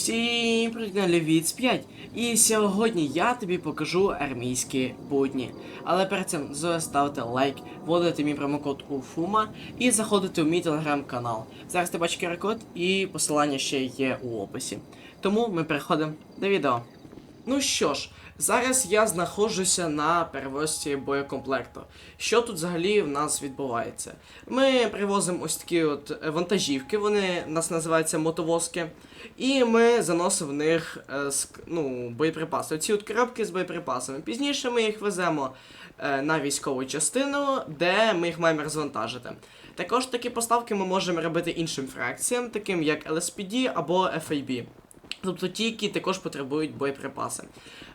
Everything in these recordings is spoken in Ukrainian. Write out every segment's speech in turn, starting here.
Всім привіт на 5. І сьогодні я тобі покажу армійські будні. Але перед цим ставити лайк, вводити мій промокод УФУМА і заходити у мій телеграм-канал. Зараз ти бачиш QR-код і посилання ще є у описі. Тому ми переходимо до відео. Ну що ж, зараз я знаходжуся на перевозці боєкомплекту. Що тут взагалі в нас відбувається? Ми привозимо ось такі от вантажівки, вони у нас називаються мотовозки. І ми заносимо в них е, ну, боєприпаси. Оці от коробки з боєприпасами. Пізніше ми їх веземо е, на військову частину, де ми їх маємо розвантажити. Також такі поставки ми можемо робити іншим фракціям, таким як LSPD або FAB. Тобто ті, які також потребують боєприпаси.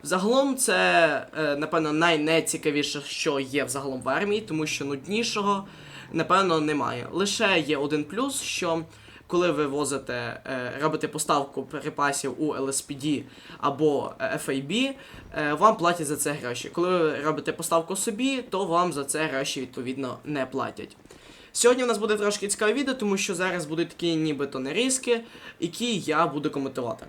Взагалом це, е, напевно, найнецікавіше, що є взагалом в армії, тому що нуднішого, напевно, немає. Лише є один плюс, що коли ви возите, е, робите поставку припасів у LSPD або FAB, е, вам платять за це гроші. Коли ви робите поставку собі, то вам за це гроші відповідно не платять. Сьогодні у нас буде трошки цікаве відео, тому що зараз будуть такі нібито нарізки, які я буду коментувати.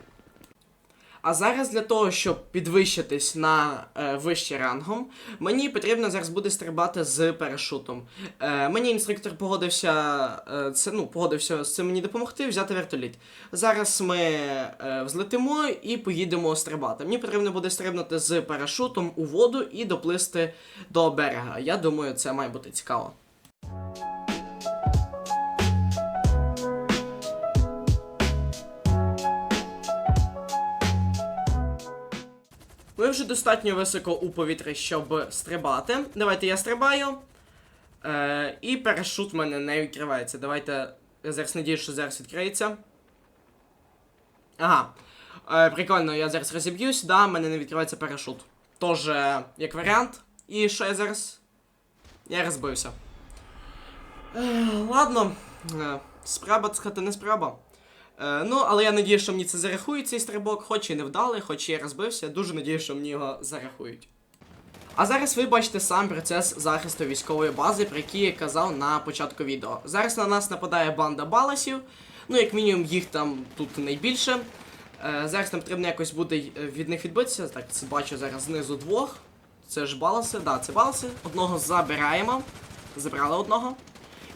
А зараз для того, щоб підвищитись на е, вище рангом, мені потрібно зараз буде стрибати з парашутом. Е, мені інструктор погодився, е, це, ну, погодився з цим мені допомогти, взяти вертоліт. Зараз ми е, взлетимо і поїдемо стрибати. Мені потрібно буде стрибнути з парашутом у воду і доплисти до берега. Я думаю, це має бути цікаво. Ми вже достатньо високо у повітрі, щоб стрибати. Давайте я стрибаю. Е, і парашут в мене не відкривається. Давайте. Я зараз надію, що зараз відкриється. Ага. Е, прикольно, я зараз розіб'юсь, да, в мене не відкривається парашут. Тож, е, як варіант. І що я зараз? Я розбився. Е, ладно. Е, справа, сказати, не справа. Е, ну, але я надію, що мені це зарахують цей стрибок, хоч і не вдалий, хоч і я розбився. Дуже надію, що мені його зарахують. А зараз ви бачите сам процес захисту військової бази, про який я казав на початку відео. Зараз на нас нападає банда баласів, ну як мінімум їх там тут найбільше. Е, зараз нам потрібно якось буде е, від них відбитися. Так, це бачу зараз знизу двох. Це ж баласи, да, це баласи. Одного забираємо. Забрали одного.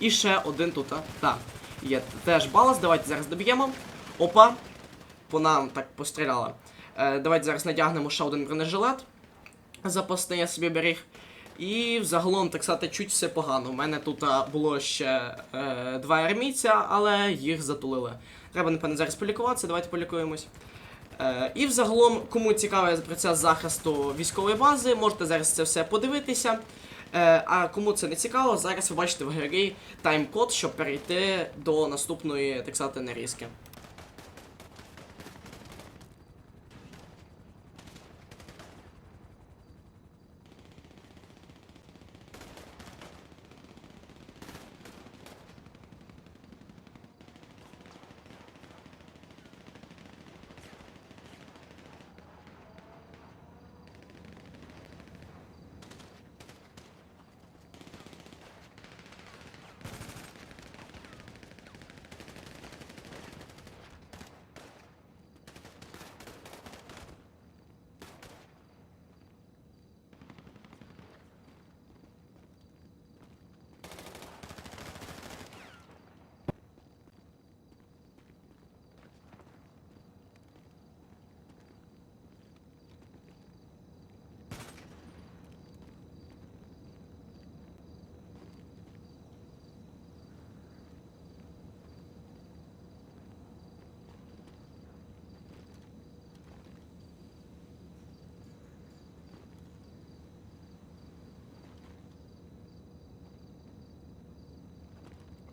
І ще один тут? Так. Є теж балас, давайте зараз доб'ємо. Опа. По нам так постріляли. Е, давайте зараз надягнемо ще один бронежилет. Запасний я собі беріг. І взагалом, так сказати, чуть все погано. У мене тут а, було ще е, два армійця, але їх затулили. Треба, напевно, зараз полікуватися, давайте полікуємось. Е, і взагалом, кому цікавий процес захисту військової бази, можете зараз це все подивитися. Е, а кому це не цікаво, зараз ви бачите в грі тайм-код, щоб перейти до наступної, так сказати, нарізки.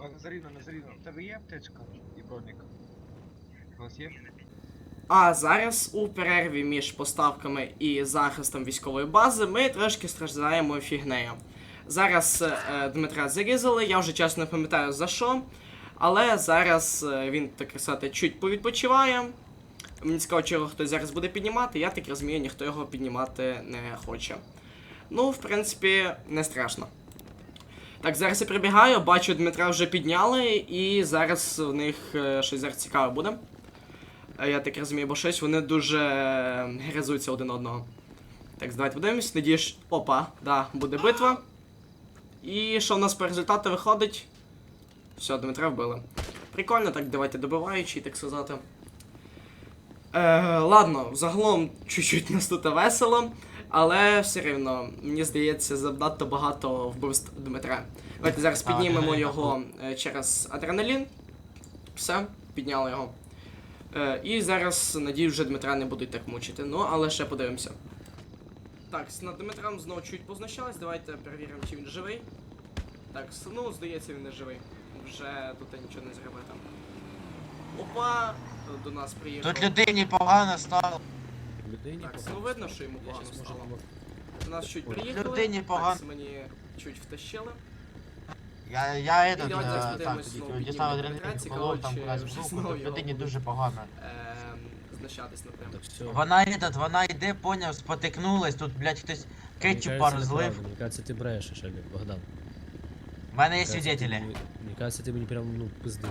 А, Назаріно, Назаріно, у тебе є аптечка і бронік? У вас є? А зараз у перерві між поставками і захистом військової бази ми трошки страждаємо фігнею. Зараз е, Дмитра зарізали, я вже чесно не пам'ятаю за що. Але зараз е, він, так сказати, чуть повідпочиває. Мені цікаво, чи його хтось зараз буде піднімати, я так розумію, ніхто його піднімати не хоче. Ну, в принципі, не страшно. Так, зараз я прибігаю, бачу, Дмитра вже підняли, і зараз в них е, щось зараз цікаве буде. Е, Я так розумію, бо щось вони дуже гризуться один одного. Так, давайте подивимось. Надіюсь, опа, да, буде битва. І що в нас по результату виходить? Все, Дмитра вбили. Прикольно, так давайте добиваючи, так сказати. Е, ладно, загалом чуть-чуть нас тут весело, але все рівно, мені здається, занадто багато вбивств Дмитра. Давайте зараз піднімемо його е, через адреналін. Все, підняли його. Е, і зараз, надію, вже Дмитра не будуть так мучити. Ну, але ще подивимося. Так, над Дмитром знову чуть позначались. Давайте перевіримо, чи він живий. Так, ну, здається, він не живий. Вже тут нічого не зробити. Опа! До нас приїхав. Тут людині погано стало. Людині Так, погано. ну видно, що йому Я погано щас можу стало. помогти. До нас чуть Ой. приїхали. Людині погано. Так, мені чуть втащили. Я, я І этот, давайте е, зараз так, подивимось, знову тоді піднімемо дістав Дмитра, адреналін, цікаво, колов там чи кудись в вже руку, знову тут його людині будуть. дуже погано. Ем, знущатись над ним. Так, все. Вона этот, вона йде, поняв, спотикнулась, тут, блядь, хтось кетчупа розлив. Мне кажется, ты брешешь, Олег, Богдан. У мене є Мне кажется, свідетелі. ты- Мне кажется, ты мені прям, ну, пиздиш.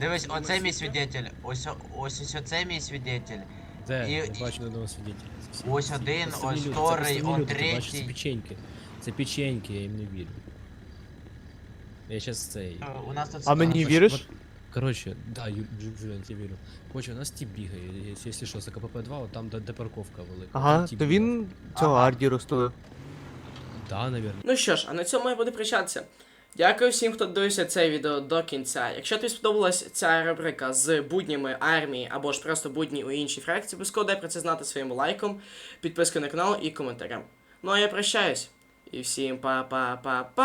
Дивись, Думаєш, оце мій свідки? свідетель, ось, о- ось ось оце мій свідетель. Де? І- Я бачу на одного свидетеля. Це Ось один, ось вторий, он третій. Це печеньки. Це печеньки, я їм не вірю. Я щас цей... Е, У нас тут А мені віриш? Короче, да, Ю- Джу- Джуліан, я вірю. Короче, у нас тип бігає, якщо- якщо що, за КПП-2, от там де, де парковка велика. Ага, там то бігає. він цього Ага. Арді розтулив. Да, наверное. Ну що ж, а на цьому я буду прощатися. Дякую всім, хто дивився це відео до кінця. Якщо тобі сподобалась ця рубрика з буднями армії або ж просто будні у іншій фракції, обов'язково дай про це знати своїм лайком, підпискою на канал і коментарем. Ну а я прощаюсь. І всім па-па-па-па!